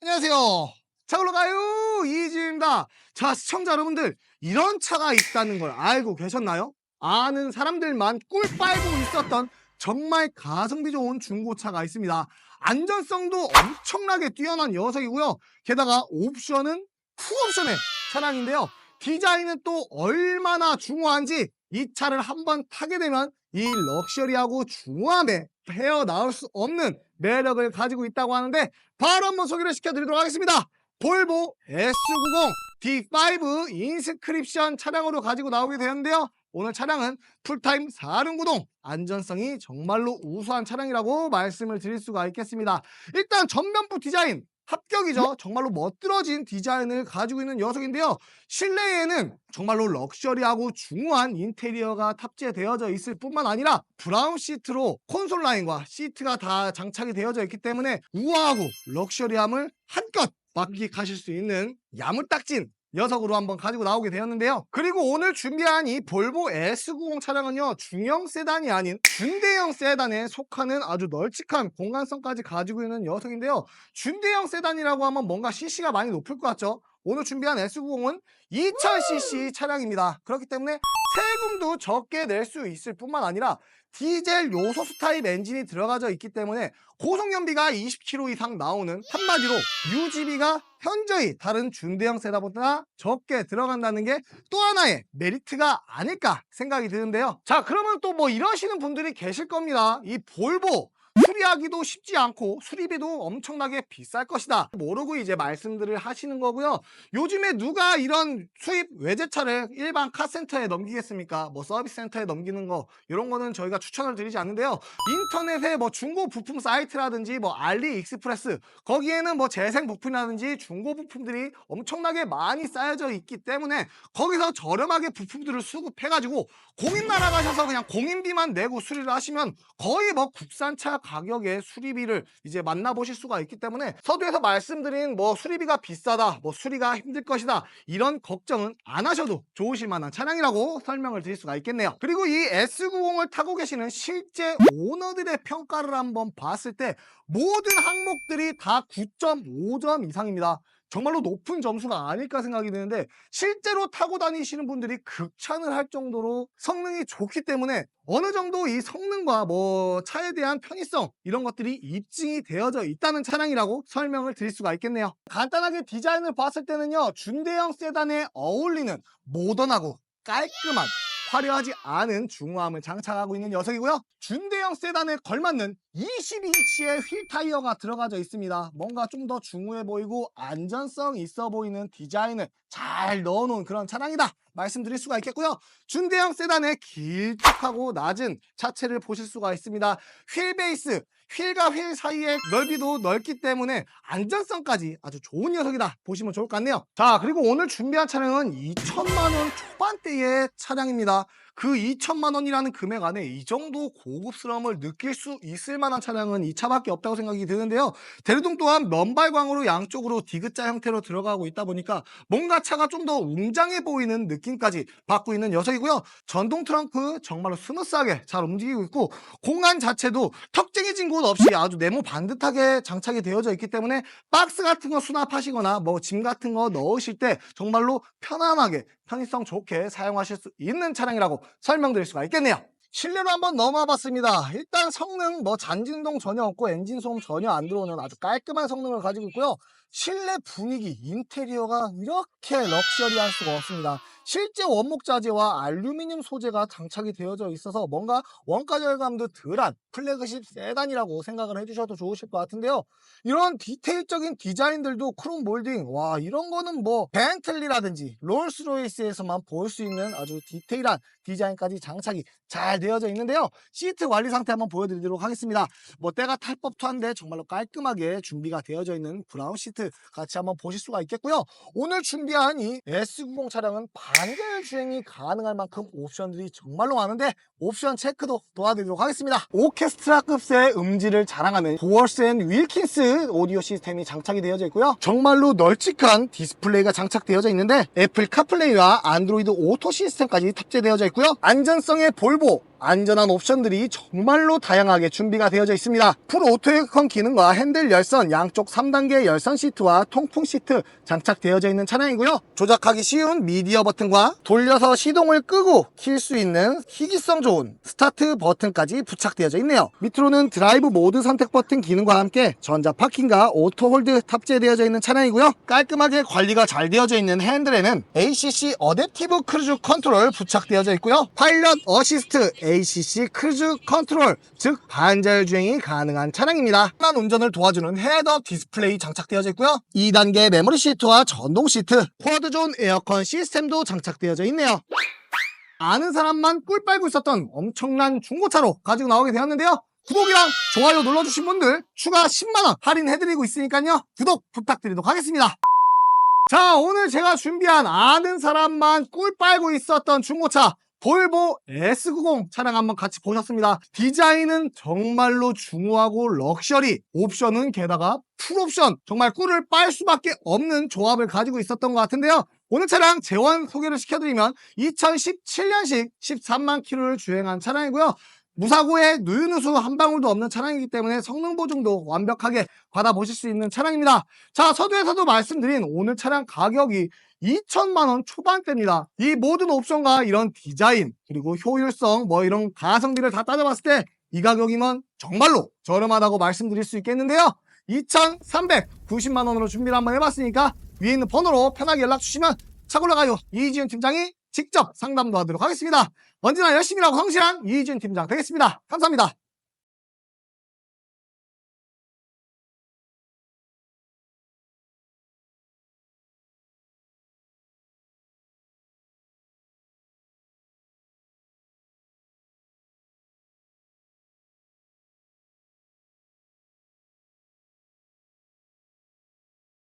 안녕하세요. 차 올라가요 이지입니다. 자 시청자 여러분들 이런 차가 있다는 걸 알고 계셨나요? 아는 사람들만 꿀 빨고 있었던 정말 가성비 좋은 중고차가 있습니다. 안전성도 엄청나게 뛰어난 녀석이고요. 게다가 옵션은 풀옵션의 차량인데요. 디자인은 또 얼마나 중후한지 이 차를 한번 타게 되면 이 럭셔리하고 중후함에 헤어 나올 수 없는 매력을 가지고 있다고 하는데 바로 한번 소개를 시켜드리도록 하겠습니다. 볼보 S90 D5 인스크립션 차량으로 가지고 나오게 되었는데요. 오늘 차량은 풀타임 4륜 구동 안전성이 정말로 우수한 차량이라고 말씀을 드릴 수가 있겠습니다. 일단 전면부 디자인 합격이죠. 정말로 멋들어진 디자인을 가지고 있는 녀석인데요. 실내에는 정말로 럭셔리하고 중후한 인테리어가 탑재되어져 있을 뿐만 아니라 브라운 시트로 콘솔 라인과 시트가 다 장착이 되어져 있기 때문에 우아하고 럭셔리함을 한껏 만끽하실 수 있는 야무딱진 녀석으로 한번 가지고 나오게 되었는데요. 그리고 오늘 준비한 이 볼보 S90 차량은요. 중형 세단이 아닌 중대형 세단에 속하는 아주 널찍한 공간성까지 가지고 있는 녀석인데요. 중대형 세단이라고 하면 뭔가 CC가 많이 높을 것 같죠? 오늘 준비한 S90은 2000cc 차량입니다. 그렇기 때문에 세금도 적게 낼 수 있을 뿐만 아니라 디젤 요소수 타입 엔진이 들어가져 있기 때문에 고속연비가 20km 이상 나오는 한마디로 유지비가 현저히 다른 중대형 세단보다 적게 들어간다는 게 또 하나의 메리트가 아닐까 생각이 드는데요. 자 그러면 또 뭐 이러시는 분들이 계실 겁니다. 이 볼보 수리하기도 쉽지 않고 수리비도 엄청나게 비쌀 것이다. 모르고 이제 말씀들을 하시는 거고요. 요즘에 누가 이런 수입 외제차를 일반 카센터에 넘기겠습니까? 뭐 서비스 센터에 넘기는 거 이런 거는 저희가 추천을 드리지 않는데요. 인터넷에 뭐 중고 부품 사이트라든지 뭐 알리익스프레스 거기에는 뭐 재생 부품이라든지 중고 부품들이 엄청나게 많이 쌓여져 있기 때문에 거기서 저렴하게 부품들을 수급해가지고 공인 날아가셔서 그냥 공인비만 내고 수리를 하시면 거의 뭐 국산차 가 격의 수리비를 이제 만나보실 수가 있기 때문에 서두에서 말씀드린 뭐 수리비가 비싸다, 뭐 수리가 힘들 것이다 이런 걱정은 안 하셔도 좋으실 만한 차량이라고 설명을 드릴 수가 있겠네요. 그리고 이 S90을 타고 계시는 실제 오너들의 평가를 한번 봤을 때 모든 항목들이 다 9.5점 이상입니다. 정말로 높은 점수가 아닐까 생각이 드는데 실제로 타고 다니시는 분들이 극찬을 할 정도로 성능이 좋기 때문에 어느 정도 이 성능과 뭐 차에 대한 편의성 이런 것들이 입증이 되어져 있다는 차량이라고 설명을 드릴 수가 있겠네요. 간단하게 디자인을 봤을 때는요 중대형 세단에 어울리는 모던하고 깔끔한 화려하지 않은 중후함을 장착하고 있는 녀석이고요. 중대형 세단에 걸맞는 22인치의 휠 타이어가 들어가져 있습니다. 뭔가 좀 더 중후해 보이고 안전성 있어 보이는 디자인을 잘 넣어놓은 그런 차량이다. 말씀드릴 수가 있겠고요. 중대형 세단의 길쭉하고 낮은 차체를 보실 수가 있습니다. 휠 베이스, 휠과 휠 사이의 넓이도 넓기 때문에 안전성까지 아주 좋은 녀석이다 보시면 좋을 것 같네요. 자 그리고 오늘 준비한 차량은 2천만 원 초반대의 차량입니다. 그 2천만 원이라는 금액 안에 이 정도 고급스러움을 느낄 수 있을 만한 차량은 이 차밖에 없다고 생각이 드는데요. 대류동 또한 면발광으로 양쪽으로 디귿자 형태로 들어가고 있다 보니까 뭔가 차가 좀 더 웅장해 보이는 느낌까지 받고 있는 녀석이고요. 전동 트렁크 정말로 스무스하게 잘 움직이고 있고 공간 자체도 턱쟁이진 곳 없이 아주 네모 반듯하게 장착이 되어져 있기 때문에 박스 같은 거 수납하시거나 뭐 짐 같은 거 넣으실 때 정말로 편안하게 편의성 좋게 사용하실 수 있는 차량이라고 설명드릴 수가 있겠네요. 실내로 한번 넘어와 봤습니다. 일단 성능 뭐 잔진동 전혀 없고 엔진 소음 전혀 안 들어오는 아주 깔끔한 성능을 가지고 있고요. 실내 분위기, 인테리어가 이렇게 럭셔리할 수가 없습니다. 실제 원목 자재와 알루미늄 소재가 장착이 되어져 있어서 뭔가 원가 절감도 덜한 플래그십 세단이라고 생각을 해주셔도 좋으실 것 같은데요. 이런 디테일적인 디자인들도 크롬 몰딩, 와 이런 거는 뭐 벤틀리라든지 롤스로이스에서만 볼 수 있는 아주 디테일한 디자인까지 장착이 잘 되어져 있는데요. 시트 관리 상태 한번 보여드리도록 하겠습니다. 뭐 때가 탈 법도 한데 정말로 깔끔하게 준비가 되어져 있는 브라운 시트 같이 한번 보실 수가 있겠고요. 오늘 준비한 이 S90 차량은 반절 주행이 가능할 만큼 옵션들이 정말로 많은데 옵션 체크도 도와드리도록 하겠습니다. 오케스트라급의 음질을 자랑하는 보얼스 앤 윌킨스 오디오 시스템이 장착이 되어져 있고요. 정말로 널찍한 디스플레이가 장착되어져 있는데 애플 카플레이와 안드로이드 오토 시스템까지 탑재되어져 있고요. 안전성의 볼보 안전한 옵션들이 정말로 다양하게 준비가 되어져 있습니다. 풀 오토 에어컨 기능과 핸들 열선, 양쪽 3단계 열선 시트와 통풍 시트 장착되어져 있는 차량이고요. 조작하기 쉬운 미디어 버튼과 돌려서 시동을 끄고 킬 수 있는 희귀성 좋은 스타트 버튼까지 부착되어져 있네요. 밑으로는 드라이브 모드 선택 버튼 기능과 함께 전자 파킹과 오토 홀드 탑재되어져 있는 차량이고요. 깔끔하게 관리가 잘 되어져 있는 핸들에는 ACC 어댑티브 크루즈 컨트롤 부착되어져 있고요. 파일럿 어시스트 ACC 크루즈 컨트롤 즉 반자율 주행이 가능한 차량입니다. 편한 운전을 도와주는 헤드업 디스플레이 장착되어져 있고요. 2단계 메모리 시트와 전동 시트, 쿼드존 에어컨 시스템도 장착되어져 있네요. 아는 사람만 꿀 빨고 있었던 엄청난 중고차로 가지고 나오게 되었는데요. 구독이랑 좋아요 눌러주신 분들 추가 10만원 할인해드리고 있으니까요. 구독 부탁드리도록 하겠습니다. 자, 오늘 제가 준비한 아는 사람만 꿀 빨고 있었던 중고차 볼보 S90 차량 한번 같이 보셨습니다. 디자인은 정말로 중후하고 럭셔리, 옵션은 게다가 풀옵션, 정말 꿀을 빨 수밖에 없는 조합을 가지고 있었던 것 같은데요. 오늘 차량 재원 소개를 시켜드리면 2017년식 13만 킬로를 주행한 차량이고요. 무사고에 누유누수 한 방울도 없는 차량이기 때문에 성능 보증도 완벽하게 받아보실 수 있는 차량입니다. 자, 서두에서도 말씀드린 오늘 차량 가격이 2천만 원 초반대입니다. 이 모든 옵션과 이런 디자인 그리고 효율성 뭐 이런 가성비를 다 따져봤을 때 이 가격이면 정말로 저렴하다고 말씀드릴 수 있겠는데요. 2,390만 원으로 준비를 한번 해봤으니까 위에 있는 번호로 편하게 연락 주시면 차 골라가요. 이지은 팀장이 직접 상담도 하도록 하겠습니다. 언제나 열심히 일하고 성실한 이지은 팀장 되겠습니다. 감사합니다.